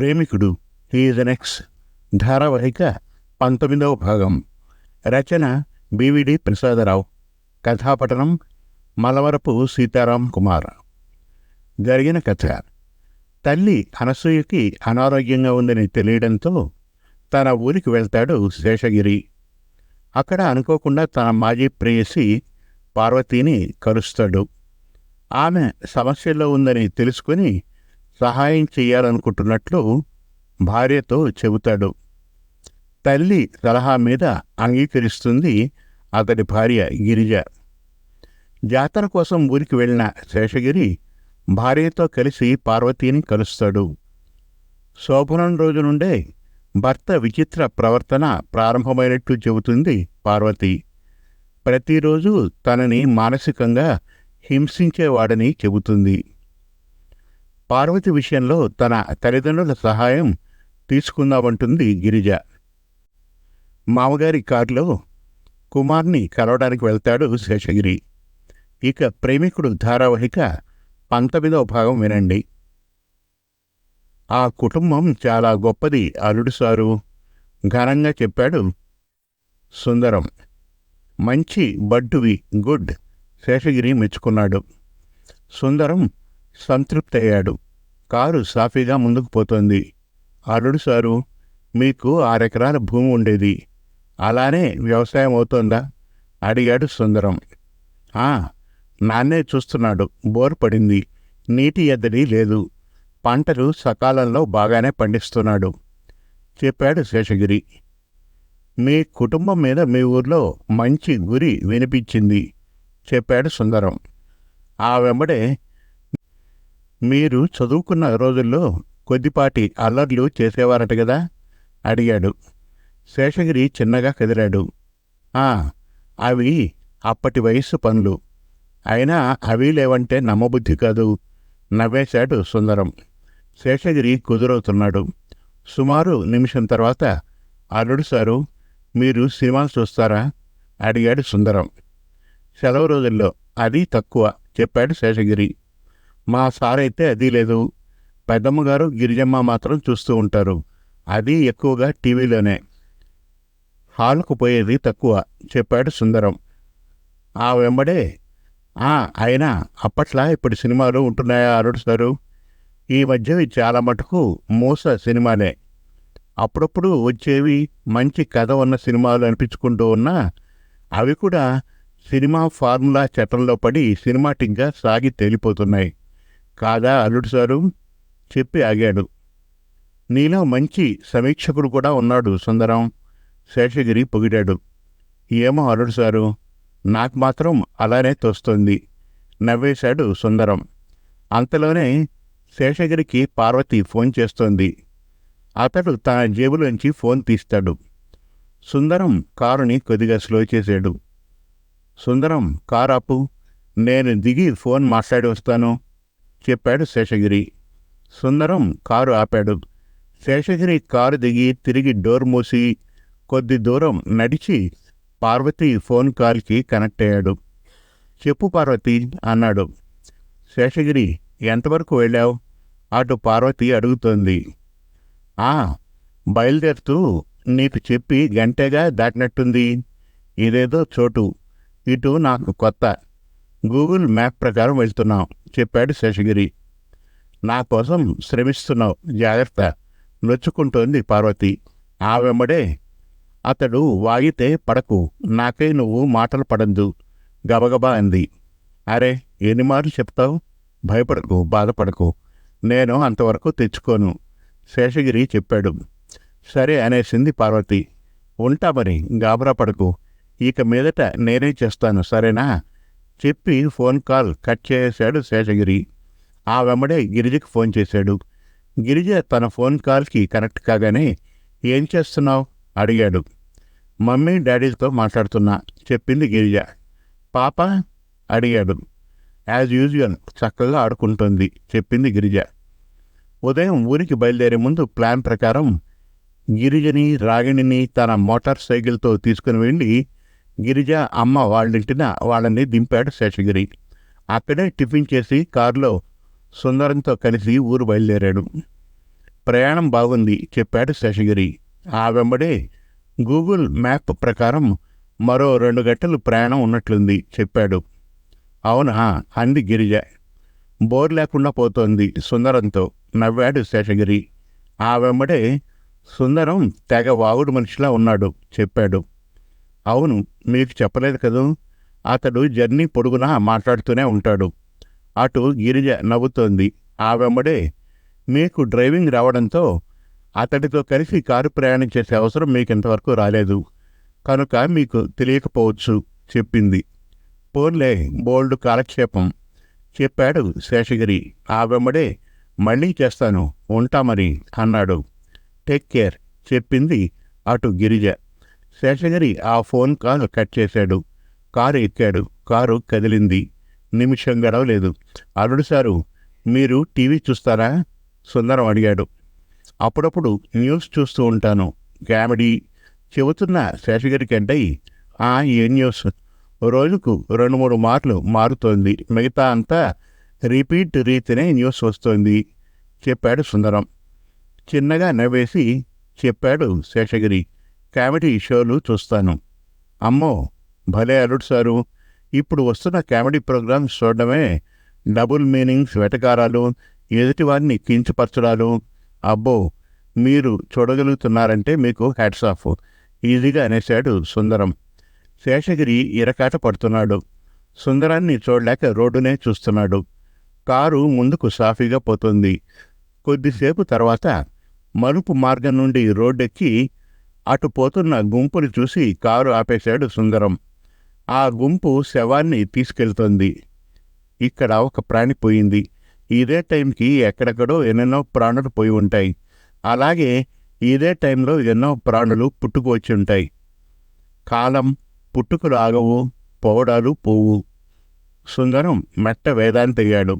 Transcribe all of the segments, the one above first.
ప్రేమికుడు. హీజనెక్స్ ధారావాహిక పంతొమ్మిదవ భాగం. రచన బివిడి ప్రసాదరావు. కథాపఠనం మలవరపు సీతారాం కుమార్. జరిగిన కథ. తల్లి అనసూయకి అనారోగ్యంగా ఉందని తెలియడంతో తన ఊరికి వెళ్తాడు శేషగిరి. అక్కడ అనుకోకుండా తన మాజీ ప్రేయసి పార్వతీని కలుస్తాడు. ఆమె సమస్యల్లో ఉందని తెలుసుకుని సహాయం చేయాలనుకుంటున్నట్లు భార్యతో చెబుతాడు. తల్లి సలహా మీద అంగీకరిస్తుంది అతడి భార్య గిరిజ. జాతర కోసం ఊరికి వెళ్ళిన శేషగిరి భార్యతో కలిసి పార్వతీని కలుస్తాడు. శోభనం రోజు నుండే భర్త విచిత్ర ప్రవర్తన ప్రారంభమైనట్టు చెబుతుంది పార్వతి. ప్రతిరోజు తనని మానసికంగా హింసించేవాడని చెబుతుంది. పార్వతి విషయంలో తన తల్లిదండ్రుల సహాయం తీసుకుందామంటుంది గిరిజ. మామగారి కారులో కుమార్ని కలవడానికి వెళ్తాడు శేషగిరి. ఇక ప్రేమికుడు ధారావాహిక పంతొమ్మిదవ భాగం వినండి. ఆ కుటుంబం చాలా గొప్పది అల్లుడు సారు. ఘనంగా చెప్పాడు సుందరం. మంచి బడ్డువి గుడ్ శేషగిరి మెచ్చుకున్నాడు. సుందరం సంతృప్తయ్యాడు. కారు సాఫీగా ముందుకు పోతోంది. అల్లుడు సారు మీకు ఆరెకరాల భూమి ఉండేది. అలానే వ్యవసాయం అవుతోందా? అడిగాడు సుందరం. ఆ నాన్నే చూస్తున్నాడు. బోర్ పడింది. నీటి ఎద్దడి లేదు. పంటలు సకాలంలో బాగానే పండిస్తున్నాడు. చెప్పాడు శేషగిరి. మీ కుటుంబం మీద మీ ఊర్లో మంచి గురి వినిపించింది. చెప్పాడు సుందరం. ఆ వెంబడే మీరు చదువుకున్న రోజుల్లో కొద్దిపాటి అల్లర్లు చేసేవారట కదా అడిగాడు. శేషగిరి చిన్నగా కదిలాడు. ఆ అవి అప్పటి వయస్సు పనులు. అయినా అవి లేవంటే నమ్మబుద్ధి కాదు. నవ్వేశాడు సుందరం. శేషగిరి కుదురవుతున్నాడు. సుమారు నిమిషం తర్వాత అల్లుడు సారు మీరు సినిమాలు చూస్తారా? అడిగాడు సుందరం. సెలవు రోజుల్లో. అది తక్కువ చెప్పాడు శేషగిరి. మా సార్ అయితే అది లేదు. పెద్దమ్మగారు గిరిజమ్మ మాత్రం చూస్తూ ఉంటారు. అది ఎక్కువగా టీవీలోనే. హాల్కు పోయేది తక్కువ చెప్పాడు సుందరం. ఆ వెంబడే ఆ అయినా అప్పట్లా ఇప్పుడు సినిమాలు ఉంటున్నాయా అరుడు సారు? ఈ మధ్య చాలా మటుకు మూస సినిమాలే. అప్పుడప్పుడు వచ్చేవి మంచి కథ ఉన్న సినిమాలు అనిపించుకుంటూ ఉన్నా అవి కూడా సినిమా ఫార్ములా చట్టంలో పడి సినిమాటిక్గా సాగి తేలిపోతున్నాయి. కాదా అల్లుడు సారు? చెప్పి ఆగాడు. నీలో మంచి సమీక్షకుడు కూడా ఉన్నాడు సుందరం. శేషగిరి పొగిడాడు. ఏమో అల్లుడు సారు? నాకు మాత్రం అలానే తోస్తోంది నవ్వేశాడు సుందరం. అంతలోనే శేషగిరికి పార్వతి ఫోన్ చేస్తోంది. అతడు తన జేబులోంచి ఫోన్ తీస్తాడు. సుందరం కారుని కొద్దిగా స్లో చేశాడు. సుందరం కారాపు నేను దిగి ఫోన్ మాట్లాడి వస్తాను. చెప్పాడు శేషగిరి. సుందరం కారు ఆపాడు. శేషగిరి కారు దిగి తిరిగి డోర్ మూసి కొద్ది దూరం నడిచి పార్వతి ఫోన్ కాల్కి కనెక్ట్ అయ్యాడు. చెప్పు పార్వతి అన్నాడు. శేషగిరి ఎంతవరకు వెళ్ళావు? అటు పార్వతి అడుగుతోంది. ఆ బయలుదేరుతూ నీకు చెప్పి గంటేగా దాటినట్టుంది. ఇదేదో చోటు. ఇటు నాకు కొత్త. గూగుల్ మ్యాప్ ప్రకారం వెళ్తున్నాం. చెప్పాడు శేషగిరి. నా కోసం శ్రమిస్తున్నావు జాగ్రత్త. నొచ్చుకుంటోంది పార్వతి. ఆ వెంబడే అతడు వాగితే పడకు నాకై నువ్వు మాటలు పడందు గబగబా అంది. అరే ఎన్ని మాటలు చెప్తావు? భయపడకు బాధపడకు. నేను అంతవరకు తెచ్చుకోను శేషగిరి చెప్పాడు. సరే అనేసింది పార్వతి. ఉంటా మరి గాబరా పడకు. ఇక మీదట నేనే చేస్తాను సరేనా? చెప్పి ఫోన్ కాల్ కట్ చేశాడు శేషగిరి. ఆ వెంబడే గిరిజకి ఫోన్ చేశాడు. గిరిజ తన ఫోన్ కాల్కి కనెక్ట్ కాగానే ఏం చేస్తున్నావు? అడిగాడు. మమ్మీ డాడీతో మాట్లాడుతున్నా చెప్పింది గిరిజ. పాప? అడిగాడు. యాజ్ యూజువల్ చక్కగా ఆడుకుంటుంది చెప్పింది గిరిజ. ఉదయం ఊరికి బయలుదేరే ముందు ప్లాన్ ప్రకారం గిరిజని రాగిణిని తన మోటార్ సైకిల్తో తీసుకుని వెళ్ళి గిరిజ అమ్మ వాళ్ళింటిన వాళ్ళని దింపాడు శేషగిరి. అక్కడే టిఫిన్ చేసి కారులో సుందరంతో కలిసి ఊరు బయలుదేరాడు. ప్రయాణం బాగుంది చెప్పాడు శేషగిరి. ఆ వెంబడే గూగుల్ మ్యాప్ ప్రకారం మరో రెండు గంటలు ప్రయాణం ఉన్నట్లుంది చెప్పాడు. అవునా? అంది గిరిజ. బోర్ లేకుండా పోతోంది సుందరంతో నవ్వాడు శేషగిరి. ఆ వెంబడే సుందరం తెగ వాగుడు మనిషిలా ఉన్నాడు చెప్పాడు. అవును మీకు చెప్పలేదు కదూ? అతడు జర్నీ పొడుగునా మాట్లాడుతూనే ఉంటాడు. అటు గిరిజ నవ్వుతోంది. ఆ వెంబడే మీకు డ్రైవింగ్ రావడంతో అతడితో కలిసి కారు ప్రయాణం చేసే అవసరం మీకు ఇంతవరకు రాలేదు. కనుక మీకు తెలియకపోవచ్చు చెప్పింది. పోన్లే బోల్డ్ కాలక్షేపం. చెప్పాడు శేషగిరి. ఆ వెంబడే మళ్ళీ చేస్తాను ఉంటా మరి అన్నాడు. టేక్ కేర్ చెప్పింది అటు గిరిజ. శేషగిరి ఆ ఫోన్ కాల్ కట్ చేశాడు. కారు ఎక్కాడు. కారు కదిలింది. నిమిషం గడవలేదు. అల్లుడు సారు మీరు టీవీ చూస్తారా? సుందరం అడిగాడు. అప్పుడప్పుడు న్యూస్ చూస్తూ ఉంటాను. కామెడీ. చెబుతున్న శేషగిరి కంటై ఆ ఏ న్యూస్. రోజుకు రెండు మూడు మార్లు మారుతోంది. మిగతా అంతా రిపీట్ రీతినే న్యూస్ వస్తోంది చెప్పాడు సుందరం. చిన్నగా నవ్వేసి చెప్పాడు శేషగిరి. కామెడీ షోలు చూస్తాను. అమ్మో భలే అల్లుడు సారు. ఇప్పుడు వస్తున్న కామెడీ ప్రోగ్రామ్స్ చూడడమే డబుల్ మీనింగ్స్ వెటకారాలు ఎదుటివారిని కించపరచడాలు. అబ్బో మీరు చూడగలుగుతున్నారంటే మీకు హ్యాట్స్ ఆఫ్. ఈజీగా అనేశాడు సుందరం. శేషగిరి ఇరకాట పడుతున్నాడు. సుందరాన్ని చూడలేక రోడ్డునే చూస్తున్నాడు. కారు ముందుకు సాఫీగా పోతుంది. కొద్దిసేపు తర్వాత మలుపు మార్గం నుండి రోడ్డెక్కి అటు పోతున్న గుంపును చూసి కారు ఆపేశాడు సుందరం. ఆ గుంపు శవాన్ని తీసుకెళ్తోంది. ఇక్కడ ఒక ప్రాణి పోయింది. ఇదే టైంకి ఎక్కడెక్కడో ఎన్నెన్నో ప్రాణులు పోయి ఉంటాయి. అలాగే ఇదే టైంలో ఎన్నో ప్రాణులు పుట్టుకొచ్చి ఉంటాయి. కాలం పుట్టుకలు ఆగవు పోవడాలు పోవు. సుందరం మెట్ట వేదాంతయ్యాడు.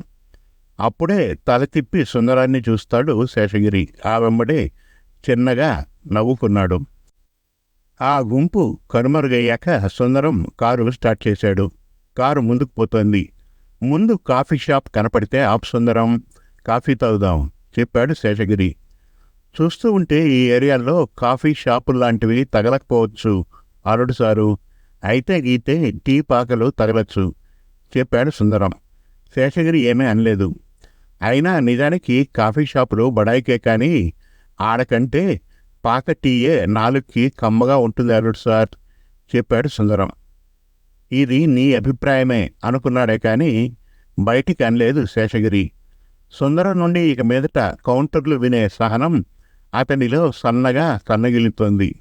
అప్పుడే తల తిప్పి సుందరాన్ని చూస్తాడు శేషగిరి. ఆ వెంబడే చిన్నగా నవ్వుకున్నాడు. ఆ గుంపు కనుమరుగయ్యాక సుందరం కారు స్టార్ట్ చేశాడు. కారు ముందుకు పోతోంది. ముందు కాఫీ షాప్ కనపడితే ఆప్ సుందరం కాఫీ తాగుదాం చెప్పాడు శేషగిరి. చూస్తూ ఉంటే ఈ ఏరియాలో కాఫీ షాపులు లాంటివి తగలకపోవచ్చు అరుడు సారు. అయితే గీతే టీ పాకలు తగలచ్చు చెప్పాడు సుందరం. శేషగిరి ఏమీ అనలేదు. అయినా నిజానికి కాఫీ షాపులు బడాయికే కానీ ఆడకంటే పాక టీయే నాలుగుకి కమ్మగా ఉంటుంది అల్లుడు సార్ చెప్పాడు సుందరం. ఇది నీ అభిప్రాయమే అనుకున్నాడే కానీ బయటికి అనలేదు శేషగిరి. సుందరం నుండి ఇక మీదట కౌంటర్లు వినే సహనం అతనిలో సన్నగా సన్నగిలుతోంది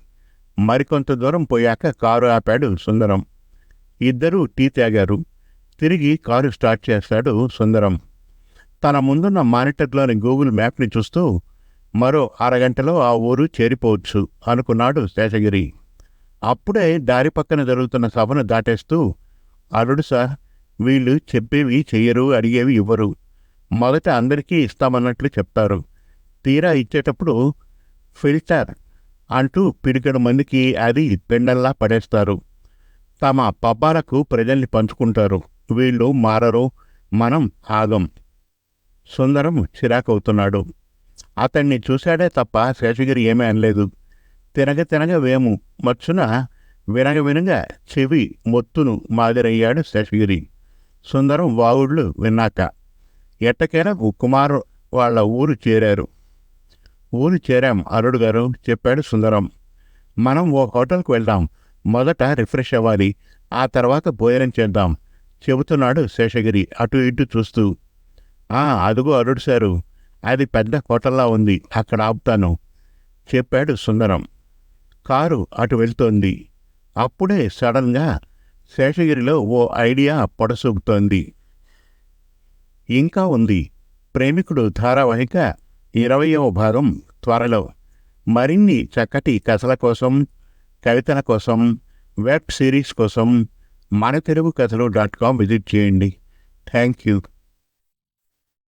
మరికొంత దూరం పోయాక కారు ఆపాడు సుందరం. ఇద్దరూ టీ తాగారు. తిరిగి కారు స్టార్ట్ చేశాడు సుందరం. తన ముందున్న మానిటర్లోని గూగుల్ మ్యాప్ని చూస్తూ మరో అరగంటలో ఆ ఊరు చేరిపోవచ్చు అనుకున్నాడు శేషగిరి. అప్పుడే దారి పక్కన జరుగుతున్న సభను దాటేస్తూ అరుడు సార్ వీళ్ళు చెప్పేవి చెయ్యరు అడిగేవి ఇవ్వరు. మొదట అందరికీ ఇస్తామన్నట్లు చెప్తారు. తీరా ఇచ్చేటప్పుడు ఫిల్టర్ అంటూ పిడికడు మందికి అది పెండల్లా పడేస్తారు. తమ పబ్బాలకు ప్రజల్ని పంచుకుంటారు. వీళ్ళు మారరు. మనం ఆగం. సుందరం చిరాకవుతున్నాడు. అతన్ని చూశాడే తప్ప శేషగిరి ఏమీ అనలేదు. తినగ తినగ వేము. మచ్చున వినగ వినగ చెవి మొత్తును మాదిరయ్యాడు శేషగిరి. సుందరం వాగుళ్ళు విన్నాక. ఎట్టకైనా కుమార్ వాళ్ళ ఊరు చేరారు. ఊరు చేరాం అరుడు గారు చెప్పాడు సుందరం. మనం ఓ హోటల్కి వెళ్దాం. మొదట రిఫ్రెష్ అవ్వాలి. ఆ తర్వాత భోజనం చేద్దాం. చెబుతున్నాడు శేషగిరి అటు ఇటు చూస్తూ. ఆ అదుగో అరుడు సారు. అది పెద్ద హోటల్లా ఉంది. అక్కడ ఆపుతాను. చెప్పాడు సుందరం. కారు అటు వెళ్తోంది. అప్పుడే సడన్గా శేషగిరిలో ఓ ఐడియా పొడసూపుతోంది. ఇంకా ఉంది. ప్రేమికుడు ధారావాహిక ఇరవయవ భాగం త్వరలో. మరిన్ని చక్కటి కథల కోసం కవితల కోసం వెబ్ సిరీస్ కోసం మన తెలుగు కథలు డాట్ కామ్ విజిట్ చేయండి. Thank you